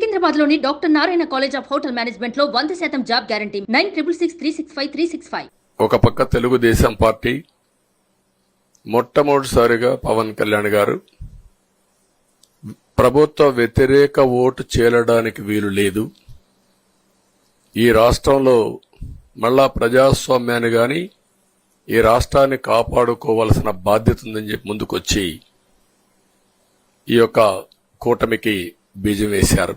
సికింద్రాబాద్లోని doctor Narayana college of hotel మేనేజ్మెంట్లో వంద శాతం job guarantee. Nine triple six three six five three six five. ఒక పక్క Telugu Desam party మొట్టమొదటిసారిగా పవన్ కళ్యాణ్ గారు ప్రభుత్వ వ్యతిరేక ఓటు చేరడానికి వీలు లేదు. ఈ రాష్ట్రంలో మళ్ళా ప్రజాస్వామ్యాన్ని గాని ఈ రాష్ట్రాన్ని కాపాడుకోవాల్సిన బాధ్యత ఉందని చెప్పి ముందుకొచ్చి ఈ యొక్క కూటమికి బీజం వేశారు.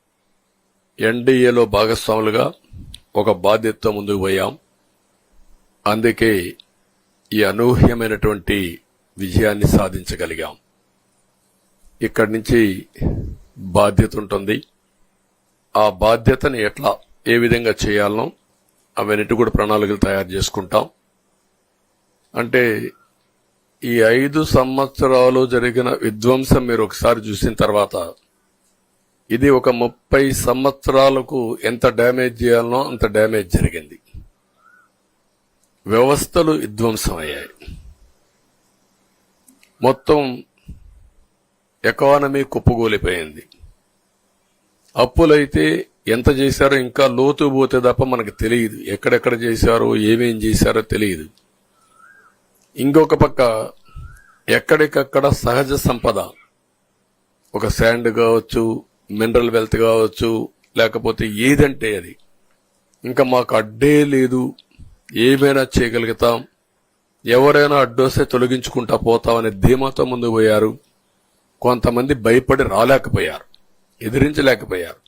ఎన్డీఏలో భాగస్వాములుగా ఒక బాధ్యతతో ముందుకు పోయాం. అందుకే ఈ అనూహ్యమైనటువంటి విజయాన్ని సాధించగలిగాం. ఇక్కడి నుంచి బాధ్యత ఉంటుంది. ఆ బాధ్యతని ఎట్లా ఏ విధంగా చేయాలనో అవన్నిటి కూడా ప్రణాళికలు తయారు చేసుకుంటాం. అంటే ఈ ఐదు సంవత్సరాలు జరిగిన విధ్వంసం మీరు ఒకసారి చూసిన తర్వాత ఇది ఒక ముప్పై సంవత్సరాలకు ఎంత డ్యామేజ్ చేయాలనో అంత డ్యామేజ్ జరిగింది. వ్యవస్థలు విధ్వంసం అయ్యాయి మొత్తం ఎకానమీ కుప్పగూలిపోయింది. అప్పులైతే ఎంత చేశారో ఇంకా లోతు పోతే తప్ప మనకు తెలియదు. ఎక్కడెక్కడ చేశారో ఏమేం చేశారో తెలియదు. ఇంకొక పక్క ఎక్కడికక్కడ సహజ సంపద ఒక శాండ్ కావచ్చు మినరల్ వెల్త్ కావచ్చు లేకపోతే ఏదంటే అది. ఇంకా మాకు అడ్డే లేదు. ఏమైనా చేయగలుగుతాం. ఎవరైనా అడ్డొస్తే తొలగించుకుంటా పోతామనే ధీమాతో ముందు పోయారు. కొంతమంది భయపడి రాలేకపోయారు. ఎదిరించలేకపోయారు.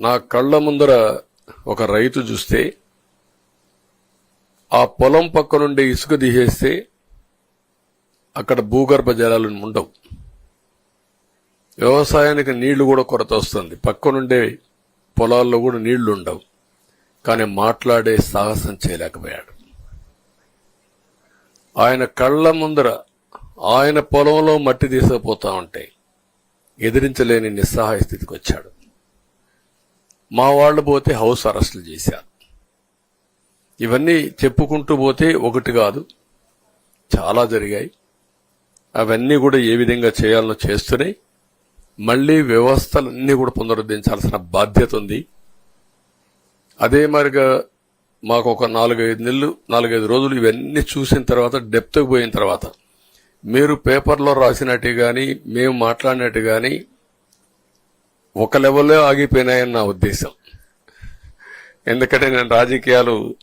నా కళ్ళ ముందర ఒక రైతు చూస్తే ఆ పొలం పక్క నుండి ఇసుక తీసేస్తే అక్కడ భూగర్భ జలాలు ఉండవు. వ్యవసాయానికి నీళ్ళు కూడా కొరత వస్తుంది. పక్కనుండే పొలాల్లో కూడా నీళ్ళు ఉండవు కానీ మాట్లాడే సాహసం చేయలేకపోయాడు. ఆయన కళ్ళ ముందర ఆయన పొలంలో మట్టి తీసుకుపోతా ఉంటే ఎదిరించలేని నిస్సహాయ స్థితికి వచ్చాడు. మా వాళ్ళు పోతే హౌస్ అరెస్టులు చేశారు. ఇవన్నీ చెప్పుకుంటూ పోతే ఒకటి కాదు చాలా జరిగాయి. అవన్నీ కూడా ఏ విధంగా చేయాలనో చేస్తూనే మళ్ళీ వ్యవస్థలన్నీ కూడా పునరుద్ధరించాల్సిన బాధ్యత ఉంది. అదే మరిగా మాకు ఒక నాలుగైదు నెలలు నాలుగైదు రోజులు ఇవన్నీ చూసిన తర్వాత డెప్త్కి పోయిన తర్వాత మీరు పేపర్లో రాసినట్టు కానీ మేము మాట్లాడినట్టు కానీ ఒక లెవెల్లో ఆగిపోయినాయని నా ఉద్దేశం. ఎందుకంటే నేను రాజకీయాలు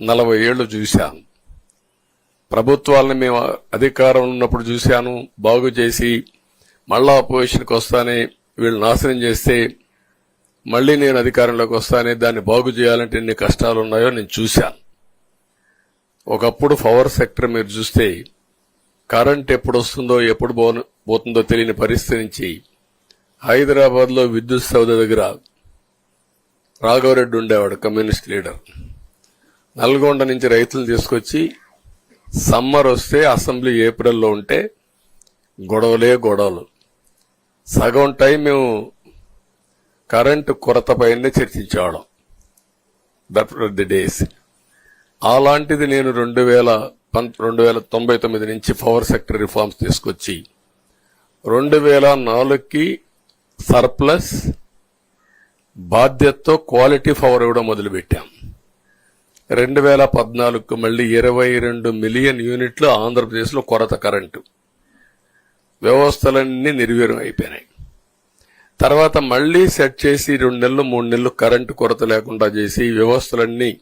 నలభై ఏళ్ళు చూశాను. ప్రభుత్వాలను మేము అధికారం ఉన్నప్పుడు చూశాను బాగు చేసి మళ్ళా అపోజిషన్కి వస్తానే వీళ్ళు నాశనం చేస్తే మళ్ళీ నేను అధికారంలోకి వస్తానే దాన్ని బాగు చేయాలంటే ఎన్ని కష్టాలు ఉన్నాయో నేను చూశాను. ఒకప్పుడు పవర్ సెక్టర్ మీరు చూస్తే కరెంట్ ఎప్పుడు వస్తుందో ఎప్పుడు పోతుందో తెలియని పరిస్థితి నుంచి హైదరాబాద్లో విద్యుత్ సౌధ దగ్గర రాఘవరెడ్డి ఉండేవాడు కమ్యూనిస్ట్ లీడర్ నల్గొండ నుంచి రైతులు తీసుకొచ్చి సమ్మర్ వస్తే అసెంబ్లీ ఏప్రిల్లో ఉంటే గొడవలే గొడవలు. సగం టైం మేము కరెంటు కొరతపైనే చర్చించేవాళ్ళం. దట్ ది డేస్ అలాంటిది నేను రెండు వేల రెండు వేల తొంభై తొమ్మిది నుంచి పవర్ సెక్టర్ రిఫార్మ్స్ తీసుకొచ్చి రెండు వేల నాలుగుకి సర్ప్లస్ బాధ్యతతో క్వాలిటీ పవర్ ఇవ్వడం మొదలుపెట్టాం. రెండు వేల పద్నాలుగుకు మళ్ళీ ఇరవై రెండు మిలియన్ యూనిట్లు ఆంధ్రప్రదేశ్లో కొరత కరెంటు. వ్యవస్థలన్నీ నిర్వీర్యం అయిపోయినాయి. తర్వాత మళ్ళీ సెట్ చేసి రెండు నెలలు మూడు నెలలు కరెంటు కొరత లేకుండా చేసి వ్యవస్థలన్నీ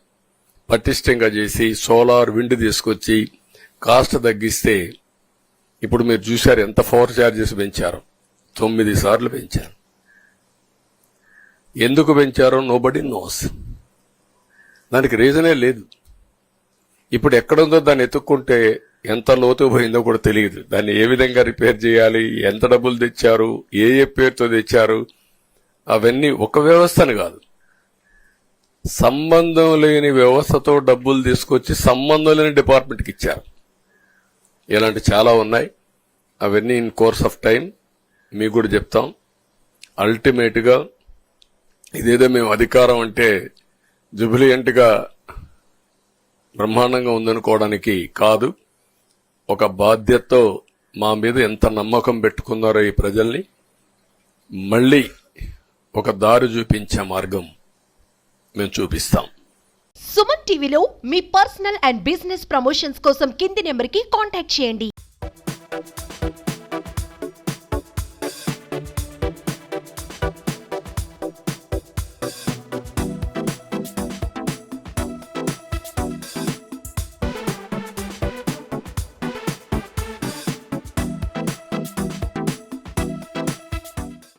పటిష్టంగా చేసి సోలార్ విండ్ తీసుకొచ్చి కాస్ట్ తగ్గిస్తే ఇప్పుడు మీరు చూశారు ఎంత పవర్ ఛార్జెస్ పెంచారు. తొమ్మిది సార్లు పెంచారు. ఎందుకు పెంచారో నోబడి నోస్ దానికి రీజనే లేదు. ఇప్పుడు ఎక్కడుందో దాన్ని ఎత్తుక్కుంటే ఎంత లోతు పోయిందో కూడా తెలియదు. దాన్ని ఏ విధంగా రిపేర్ చేయాలి ఎంత డబ్బులు తెచ్చారు ఏ ఏ పేరుతో తెచ్చారు అవన్నీ ఒక వ్యవస్థను కాదు. సంబంధం లేని వ్యవస్థతో డబ్బులు తీసుకొచ్చి సంబంధం లేని డిపార్ట్మెంట్కి ఇచ్చారు. ఇలాంటి చాలా ఉన్నాయి. అవన్నీ ఇన్ కోర్స్ ఆఫ్ టైం మీకు కూడా చెప్తాం. అల్టిమేట్గా ఇదేదో మేము అధికారం అంటే జుబిలియంట్గా బ్రహ్మాండంగా ఉందనుకోవడానికి కాదు. ఒక బాధ్యతతో మా మీద ఎంత నమ్మకం పెట్టుకున్నారో ఈ ప్రజల్ని మళ్ళీ ఒక దారి చూపించే మార్గం మేము చూపిస్తాం. సుమన్ టీవీలో మీ పర్సనల్ అండ్ బిజినెస్ ప్రమోషన్స్ కోసం కింది నెంబర్కి కాంటాక్ట్ చేయండి.